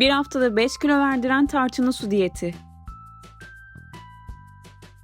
Bir haftada 5 kilo verdiren tarçınlı su diyeti.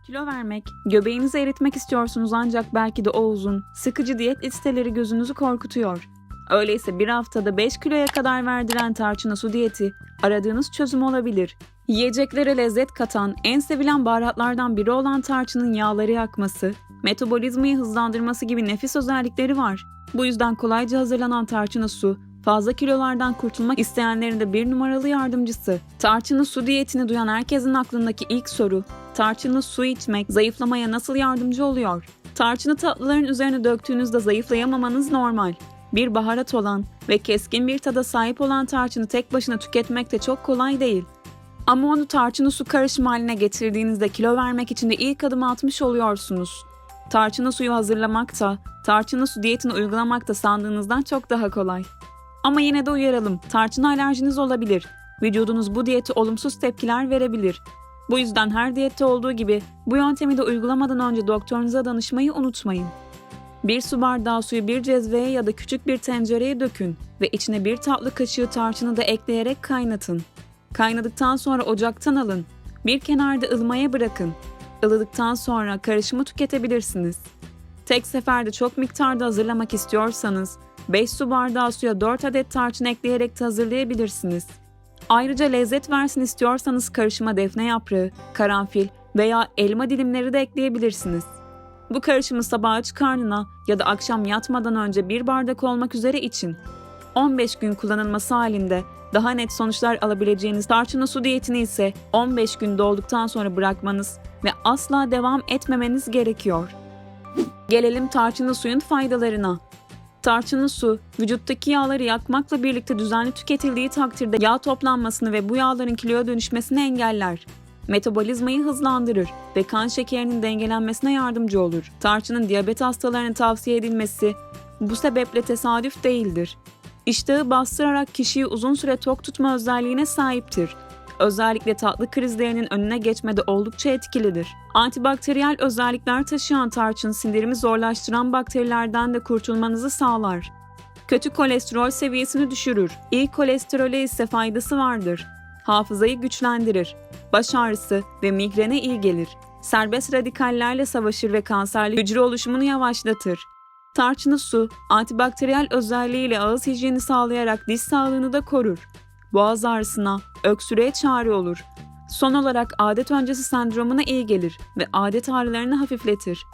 Kilo vermek, göbeğinizi eritmek istiyorsunuz ancak belki de o uzun, sıkıcı diyet listeleri gözünüzü korkutuyor. Öyleyse bir haftada 5 kiloya kadar verdiren tarçınlı su diyeti aradığınız çözüm olabilir. Yiyeceklere lezzet katan, en sevilen baharatlardan biri olan tarçının yağları yakması, metabolizmayı hızlandırması gibi nefis özellikleri var. Bu yüzden kolayca hazırlanan tarçınlı su, fazla kilolardan kurtulmak isteyenlerin de bir numaralı yardımcısı. Tarçınlı su diyetini duyan herkesin aklındaki ilk soru, tarçınlı su içmek zayıflamaya nasıl yardımcı oluyor? Tarçını tatlıların üzerine döktüğünüzde zayıflayamamanız normal. Bir baharat olan ve keskin bir tada sahip olan tarçını tek başına tüketmek de çok kolay değil. Ama onu tarçını su karışımı haline getirdiğinizde kilo vermek için de ilk adımı atmış oluyorsunuz. Tarçını suyu hazırlamak da, tarçını su diyetini uygulamak da sandığınızdan çok daha kolay. Ama yine de uyaralım, tarçına alerjiniz olabilir. Vücudunuz bu diyete olumsuz tepkiler verebilir. Bu yüzden her diyette olduğu gibi bu yöntemi de uygulamadan önce doktorunuza danışmayı unutmayın. Bir su bardağı suyu bir cezveye ya da küçük bir tencereye dökün ve içine bir tatlı kaşığı tarçını da ekleyerek kaynatın. Kaynadıktan sonra ocaktan alın. Bir kenarda ılmaya bırakın. Ilıdıktan sonra karışımı tüketebilirsiniz. Tek seferde çok miktarda hazırlamak istiyorsanız 5 su bardağı suya 4 adet tarçın ekleyerek de hazırlayabilirsiniz. Ayrıca lezzet versin istiyorsanız karışıma defne yaprağı, karanfil veya elma dilimleri de ekleyebilirsiniz. Bu karışımı sabah aç karnına ya da akşam yatmadan önce bir bardak olmak üzere için. 15 gün kullanılması halinde daha net sonuçlar alabileceğiniz tarçınlı su diyetini ise 15 gün dolduktan sonra bırakmanız ve asla devam etmemeniz gerekiyor. Gelelim tarçınlı suyun faydalarına. Tarçınlı su, vücuttaki yağları yakmakla birlikte düzenli tüketildiği takdirde yağ toplanmasını ve bu yağların kiloya dönüşmesini engeller. Metabolizmayı hızlandırır ve kan şekerinin dengelenmesine yardımcı olur. Tarçının diyabet hastalarına tavsiye edilmesi bu sebeple tesadüf değildir. İştahı bastırarak kişiyi uzun süre tok tutma özelliğine sahiptir. Özellikle tatlı krizlerinin önüne geçmede oldukça etkilidir. Antibakteriyel özellikler taşıyan tarçın sindirimi zorlaştıran bakterilerden de kurtulmanızı sağlar. Kötü kolesterol seviyesini düşürür. İyi kolesterole ise faydası vardır. Hafızayı güçlendirir. Baş ağrısı ve migrene iyi gelir. Serbest radikallerle savaşır ve kanserli hücre oluşumunu yavaşlatır. Tarçınlı su, antibakteriyel özelliğiyle ağız hijyeni sağlayarak diş sağlığını da korur. Boğaz ağrısına, öksürüğe çare olur. Son olarak adet öncesi sendromuna iyi gelir ve adet ağrılarını hafifletir.